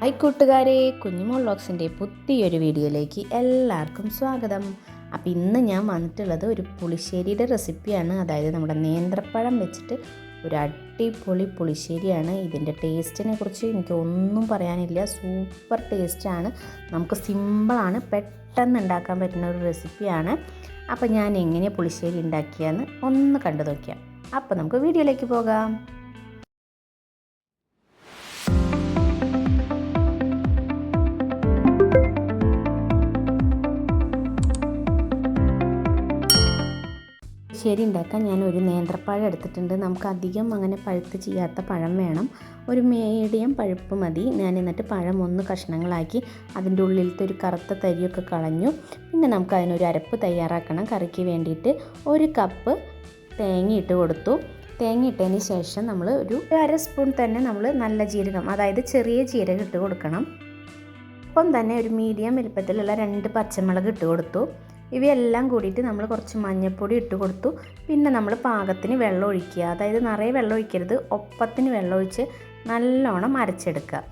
Hi കൂട്ടുകാരെ കുഞ്ഞുമോൾ വ്ളോഗ്സിന്റെ പുതിയൊരു വീഡിയോയിലേക്ക് എല്ലാവർക്കും സ്വാഗതം. അപ്പോൾ ഇന്ന് ഞാൻ വന്നിട്ടുള്ളത് ഒരു പുളിശ്ശേരിയുടെ റെസിപ്പിയാണ്. അതായത് നമ്മുടെ നേന്ത്രപ്പഴം വെച്ചിട്ട് ഒരു അടിപൊളി പുളിശ്ശേരിയാണ്. ഇതിന്റെ ടേസ്റ്റിനെ കുറിച്ച് എനിക്ക് ഒന്നും പറയാനില്ല. സൂപ്പർ ടേസ്റ്റാണ്. നമുക്ക് സിമ്പിളാണ് പെട്ടെന്ന് ഉണ്ടാക്കാൻ പറ്റുന്ന ഒരു റെസിപ്പിയാണ്. അപ്പോൾ ഞാൻ എങ്ങനെ പുളിശ്ശേരി ഉണ്ടാക്കിയാന്ന് ഒന്ന് കണ്ടു നോക്കിയാം അപ്പോൾ നമുക്ക് വീഡിയോയിലേക്ക് പോകാം. ശരി ഉണ്ടാക്കാൻ ഞാൻ ഒരു നേന്ത്രപ്പഴം എടുത്തിട്ടുണ്ട്. നമുക്ക് അധികം അങ്ങനെ പഴുത്ത് ചെയ്യാത്ത പഴം വേണം. ഒരു മീഡിയം പഴുപ്പ് മതി. ഞാൻ എന്നിട്ട് പഴം ഒന്ന് കഷ്ണങ്ങളാക്കി അതിന്റെ ഉള്ളിലത്തെ ഒരു കറുത്ത തരിയൊക്കെ കളഞ്ഞു. പിന്നെ നമുക്ക് അതിനൊരു അരപ്പ് തയ്യാറാക്കണം. കറിക്ക് വേണ്ടിയിട്ട് ഒരു കപ്പ് തേങ്ങയിട്ട് കൊടുത്തു. തേങ്ങ ഇട്ടതിന് ശേഷം നമ്മൾ ഒരു അര സ്പൂൺ തന്നെ നമ്മൾ നല്ല ജീരകം അതായത് ചെറിയ ജീരകം ഇട്ട് കൊടുക്കണം. ഒപ്പം തന്നെ ഒരു മീഡിയം വലുപ്പത്തിലുള്ള രണ്ട് പച്ചമുളക് ഇട്ട് കൊടുത്തു. ഇവയെല്ലാം കൂടിയിട്ട് നമ്മൾ കുറച്ച് മഞ്ഞൾപ്പൊടി ഇട്ട് കൊടുത്തു. പിന്നെ നമ്മൾ പാകത്തിന് വെള്ളം ഒഴിക്കുക. അതായത് നിറയെ വെള്ളം ഒഴിക്കരുത്. ഒപ്പത്തിന് വെള്ളം ഒഴിച്ച് നല്ലോണം അരച്ചെടുക്കുക.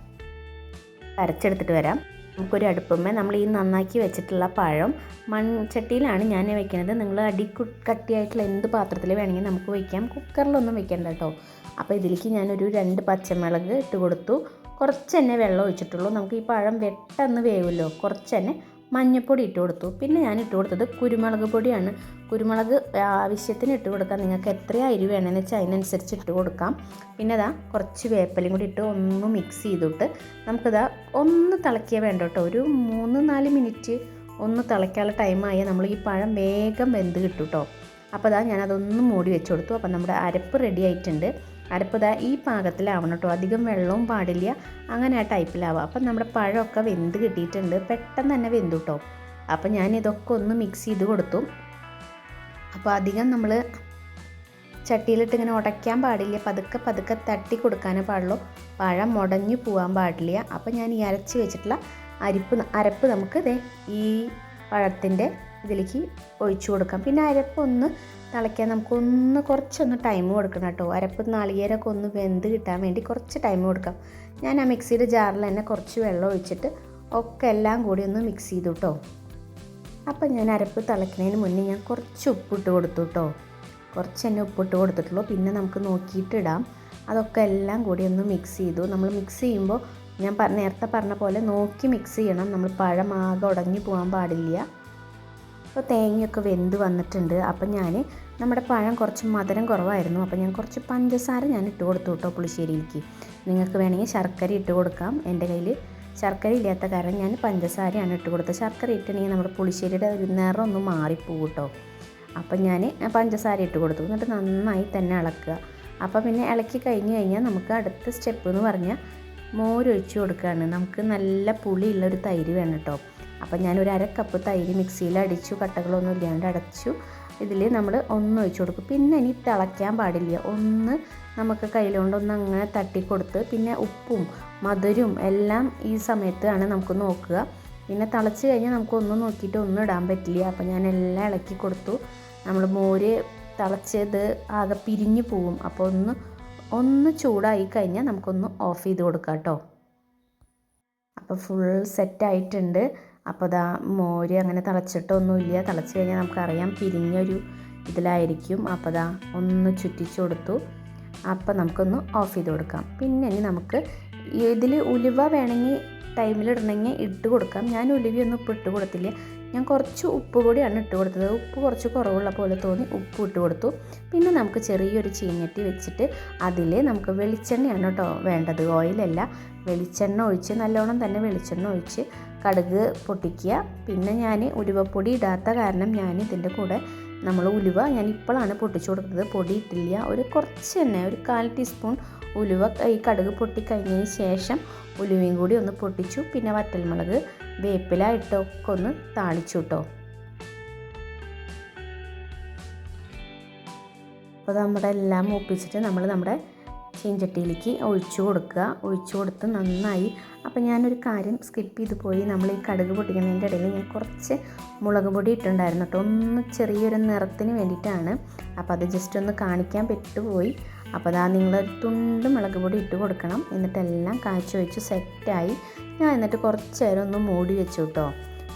അരച്ചെടുത്തിട്ട് വരാം. നമുക്കൊരു അടുപ്പമ്മേ നമ്മൾ ഈ നന്നാക്കി വെച്ചിട്ടുള്ള പഴം മൺചട്ടിയിലാണ് ഞാൻ വെക്കുന്നത്. നിങ്ങൾ അടി കട്ടിയായിട്ടുള്ള എന്ത് പാത്രത്തിൽ വേണമെങ്കിൽ നമുക്ക് വയ്ക്കാം കുക്കറിലൊന്നും വെക്കണ്ട കേട്ടോ. അപ്പോൾ ഇതിലേക്ക് ഞാനൊരു രണ്ട് പച്ചമുളക് ഇട്ട് കൊടുത്തു. കുറച്ച് തന്നെ വെള്ളം ഒഴിച്ചിട്ടുള്ളൂ. നമുക്ക് ഈ പഴം വെട്ടെന്ന് വേവുമല്ലോ. കുറച്ച് തന്നെ മഞ്ഞൾപ്പൊടി ഇട്ട് കൊടുത്തു. പിന്നെ ഞാൻ ഇട്ട് കൊടുത്തത് കുരുമുളക് പൊടിയാണ്. കുരുമുളക് ആവശ്യത്തിന് ഇട്ട് കൊടുക്കാം. നിങ്ങൾക്ക് എത്ര അരി വേണമെന്ന് വെച്ചാൽ അതിനനുസരിച്ച് ഇട്ട് കൊടുക്കാം. പിന്നെ ഇതാ കുറച്ച് വേപ്പലയും കൂടി ഇട്ട് ഒന്ന് മിക്സ് ചെയ്തിട്ട് നമുക്കിതാ ഒന്ന് തിളക്കിയേ വേണ്ട കേട്ടോ. ഒരു മൂന്ന് നാല് മിനിറ്റ് ഒന്ന് തിളയ്ക്കാനുള്ള ടൈമായ നമ്മൾ ഈ പഴം വേഗം വെന്ത് കിട്ടും കേട്ടോ. അപ്പോൾ ഇതാ ഞാനതൊന്ന് മൂടി വെച്ച് കൊടുത്തു. അപ്പം നമ്മുടെ അരപ്പ് റെഡി ആയിട്ടുണ്ട്. അരപ്പ് ഇതാ ഈ പാകത്തിലാവണം കേട്ടോ അധികം വെള്ളവും പാടില്ല. അങ്ങനെ ആ ടൈപ്പിലാവുക അപ്പം നമ്മുടെ പഴമൊക്കെ വെന്ത് കിട്ടിയിട്ടുണ്ട്. പെട്ടെന്ന് തന്നെ വെന്തു കേട്ടോ അപ്പം ഞാൻ ഇതൊക്കെ ഒന്ന് മിക്സ് ചെയ്ത് കൊടുത്തു. അപ്പോൾ അധികം നമ്മൾ ചട്ടിയിലിട്ട് ഇങ്ങനെ ഉടയ്ക്കാൻ പാടില്ല. പതുക്കെ പതുക്കെ തട്ടി കൊടുക്കാനേ പാടുള്ളൂ. പഴം മുടഞ്ഞു പോകാൻ പാടില്ല. അപ്പം ഞാൻ ഈ അരച്ച് വെച്ചിട്ടുള്ള അരിപ്പ് അരപ്പ് നമുക്ക് ഈ പഴത്തിന്റെ ഇതിലേക്ക് ഒഴിച്ചു കൊടുക്കാം. പിന്നെ അരപ്പ് ഒന്ന് തിളയ്ക്കാൻ നമുക്കൊന്ന് കുറച്ചൊന്ന് ടൈം കൊടുക്കണം കേട്ടോ. അരപ്പ് നാളികേരമൊക്കെ ഒന്ന് വെന്ത് കിട്ടാൻ വേണ്ടി കുറച്ച് ടൈം കൊടുക്കാം. ഞാൻ ആ മിക്സിയുടെ ജാറിൽ തന്നെ കുറച്ച് വെള്ളം ഒഴിച്ചിട്ട് ഒക്കെ എല്ലാം കൂടി ഒന്ന് മിക്സ് ചെയ്തു കേട്ടോ അപ്പം ഞാൻ അരപ്പ് തിളയ്ക്കുന്നതിന് മുന്നേ ഞാൻ കുറച്ച് ഉപ്പിട്ട് കൊടുത്തു കേട്ടോ കുറച്ച് തന്നെ ഉപ്പിട്ട് കൊടുത്തിട്ടുള്ളൂ. പിന്നെ നമുക്ക് നോക്കിയിട്ടിടാം അതൊക്കെ എല്ലാം കൂടി ഒന്ന് മിക്സ് ചെയ്തു. നമ്മൾ മിക്സ് ചെയ്യുമ്പോൾ ഞാൻ നേരത്തെ പറഞ്ഞ പോലെ നോക്കി മിക്സ് ചെയ്യണം. നമ്മൾ പഴം ആകെ ഉടഞ്ഞു പോകാൻ പാടില്ല. അപ്പോൾ തേങ്ങയൊക്കെ വെന്ത് വന്നിട്ടുണ്ട്. അപ്പം ഞാൻ നമ്മുടെ പഴം കുറച്ച് മധുരം കുറവായിരുന്നു. അപ്പോൾ ഞാൻ കുറച്ച് പഞ്ചസാര ഞാൻ ഇട്ട് കൊടുത്തു കേട്ടോ പുളിശ്ശേരിക്ക് നിങ്ങൾക്ക് വേണമെങ്കിൽ ശർക്കര ഇട്ട് കൊടുക്കാം. എന്റെ കയ്യിൽ ശർക്കര ഇല്ലാത്ത കാരണം ഞാൻ പഞ്ചസാരയാണ് ഇട്ട് കൊടുത്തത്. ശർക്കര ഇട്ടിട്ടുണ്ടെങ്കിൽ നമ്മുടെ പുളിശ്ശേരിയുടെ ഒരു നിറം ഒന്ന് മാറിപ്പോകും കേട്ടോ. അപ്പം ഞാൻ പഞ്ചസാര ഇട്ട് കൊടുത്തു. എന്നിട്ട് നന്നായി തന്നെ ഇളക്കുക. അപ്പോൾ പിന്നെ ഇളക്കി കഴിഞ്ഞ് കഴിഞ്ഞാൽ നമുക്ക് അടുത്ത സ്റ്റെപ്പ് എന്ന് പറഞ്ഞാൽ മോരൊഴിച്ച് കൊടുക്കുകയാണ്. നമുക്ക് നല്ല പുളിയുള്ള ഒരു തൈര് വേണം കേട്ടോ. അപ്പം അര കപ്പ് തൈര് മിക്സിയിൽ അടിച്ചു കട്ടകളൊന്നും ഇല്ലാണ്ട് അടച്ചു. ഇതിൽ നമ്മൾ ഒന്ന് ഒഴിച്ചു കൊടുക്കും. പിന്നെ ഇനി തിളയ്ക്കാൻ പാടില്ല. ഒന്ന് നമുക്ക് കയ്യിലുകൊണ്ടൊന്ന് അങ്ങനെ തട്ടിക്കൊടുത്ത് പിന്നെ ഉപ്പും മധുരവും എല്ലാം ഈ സമയത്താണ് നമുക്ക് നോക്കുക. പിന്നെ തിളച്ച് കഴിഞ്ഞാൽ ഒന്ന് നോക്കിയിട്ട് ഒന്നും ഇടാൻ പറ്റില്ല. അപ്പം ഞാൻ എല്ലാം ഇളക്കി കൊടുത്തു. നമ്മൾ മോര് തിളച്ചത് ആകെ പിരിഞ്ഞു പോവും. അപ്പോൾ ഒന്ന് ഒന്ന് ചൂടായി കഴിഞ്ഞാൽ നമുക്കൊന്ന് ഓഫ് ചെയ്ത് കൊടുക്കാം കേട്ടോ. അപ്പോൾ ഫുൾ സെറ്റായിട്ടുണ്ട് അപ്പോൾ അതാ മോര് അങ്ങനെ തിളച്ചിട്ടൊന്നുമില്ല. തിളച്ച് കഴിഞ്ഞാൽ നമുക്കറിയാം പിരിഞ്ഞൊരു ഇതിലായിരിക്കും. അപ്പോൾ അതാ ഒന്ന് ചുറ്റിച്ചു കൊടുത്തു. അപ്പോൾ നമുക്കൊന്ന് ഓഫ് ചെയ്ത് കൊടുക്കാം. പിന്നെ ഇനി നമുക്ക് ഇതിൽ ഉലുവ വേണമെങ്കിൽ ടൈമിലിടണമെങ്കിൽ ഇട്ട് കൊടുക്കാം. ഞാൻ ഉലുവയൊന്നും ഉപ്പ് ഇട്ട് കൊടുത്തില്ല. ഞാൻ കുറച്ച് ഉപ്പ് കൂടിയാണ് ഇട്ട് കൊടുത്തത്. ഉപ്പ് കുറച്ച് കുറവുള്ള പോലെ തോന്നി ഉപ്പ് ഇട്ട് കൊടുത്തു. പിന്നെ നമുക്ക് ചെറിയൊരു ചീഞ്ഞട്ടി വെച്ചിട്ട് അതിൽ നമുക്ക് വെളിച്ചെണ്ണയാണ് കേട്ടോ വേണ്ടത്. ഓയിലല്ല. വെളിച്ചെണ്ണ ഒഴിച്ച് നല്ലോണം തന്നെ വെളിച്ചെണ്ണ ഒഴിച്ച് കടുക് പൊട്ടിക്കുക. പിന്നെ ഞാൻ ഉലുവപ്പൊടി ഇടാത്ത കാരണം ഞാൻ ഇതിന്റെ കൂടെ നമ്മൾ ഉലുവ ഞാൻ ഇപ്പോഴാണ് പൊട്ടിച്ചു കൊടുക്കുന്നത്. പൊടി ഇട്ടില്ല. ഒരു കുറച്ച് തന്നെ ഒരു കാൽ ടീസ്പൂൺ ഉലുവ ഈ കടുക് പൊട്ടിക്കഴിഞ്ഞതിന് ശേഷം ഉലുവയും കൂടി ഒന്ന് പൊട്ടിച്ചു. പിന്നെ വറ്റൽമുളക് വേപ്പില ഇട്ടൊക്കെ ഒന്ന് താളിച്ചു കേട്ടോ. അപ്പോൾ നമ്മുടെ എല്ലാം മൂപ്പിച്ചിട്ട് നമ്മൾ നമ്മുടെ ചീഞ്ചട്ടിയിലേക്ക് ഒഴിച്ചു കൊടുക്കുക. ഒഴിച്ചു കൊടുത്ത് നന്നായി അപ്പോൾ ഞാനൊരു കാര്യം സ്കിപ്പ് ചെയ്ത് പോയി. നമ്മൾ ഈ കടുക് പൊട്ടിക്കുന്നതിന്റെ ഇടയിൽ ഞാൻ കുറച്ച് മുളക് പൊടി ഇട്ടുണ്ടായിരുന്നു കേട്ടോ. ഒന്ന് ചെറിയൊരു നിറത്തിന് വേണ്ടിയിട്ടാണ്. അപ്പോൾ അത് ജസ്റ്റ് ഒന്ന് കാണിക്കാൻ പെട്ടുപോയി. അപ്പോൾ അതാ നിങ്ങളൊരു തുണ്ട് മുളക് പൊടി ഇട്ട് കൊടുക്കണം. എന്നിട്ടെല്ലാം കാച്ചി വെച്ച് സെറ്റായി ഞാൻ എന്നിട്ട് കുറച്ച് നേരം ഒന്ന് മൂടി വെച്ചു കേട്ടോ.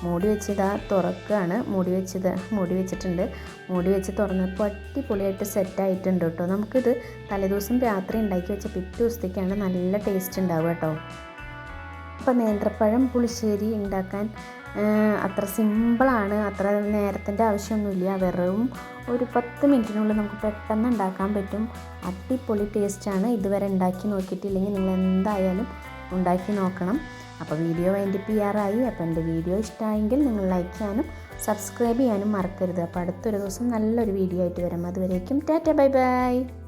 മൂടി വെച്ചിതാ തുറക്കുകയാണ് മൂടി വെച്ചത് മൂടി വെച്ചിട്ടുണ്ട്. മൂടി വെച്ച് തുറന്നപ്പോൾ അടിപൊളിയായിട്ട് സെറ്റായിട്ടുണ്ട് കേട്ടോ. നമുക്കിത് തലേദിവസം രാത്രി ഉണ്ടാക്കി വെച്ച പിറ്റേ ദിവസത്തേക്കാണ് നല്ല ടേസ്റ്റ് ഉണ്ടാവുക കേട്ടോ. അപ്പോൾ നേന്ത്രപ്പഴം പുളിശ്ശേരി ഉണ്ടാക്കാൻ അത്ര സിമ്പിളാണ്. അത്ര നേരത്തിന്റെ ആവശ്യമൊന്നുമില്ല. വെറും ഒരു പത്ത് മിനിറ്റിനുള്ളിൽ നമുക്ക് പെട്ടെന്ന് ഉണ്ടാക്കാൻ പറ്റും. അടിപൊളി ടേസ്റ്റാണ്. ഇതുവരെ ഉണ്ടാക്കി നോക്കിയിട്ടില്ലെങ്കിൽ നിങ്ങൾ എന്തായാലും ഉണ്ടാക്കി നോക്കണം. അപ്പോൾ വീഡിയോ അതിന്റെ പി ആറായി അപ്പോൾ എന്റെ വീഡിയോ ഇഷ്ടമായെങ്കിൽ നിങ്ങൾ ലൈക്ക് ചെയ്യാനും സബ്സ്ക്രൈബ് ചെയ്യാനും മറക്കരുത്. അപ്പോൾ അടുത്തൊരു ദിവസം നല്ലൊരു വീഡിയോ ആയിട്ട് വരാം. അതുവരേക്കും ടാറ്റ ബൈ ബൈ.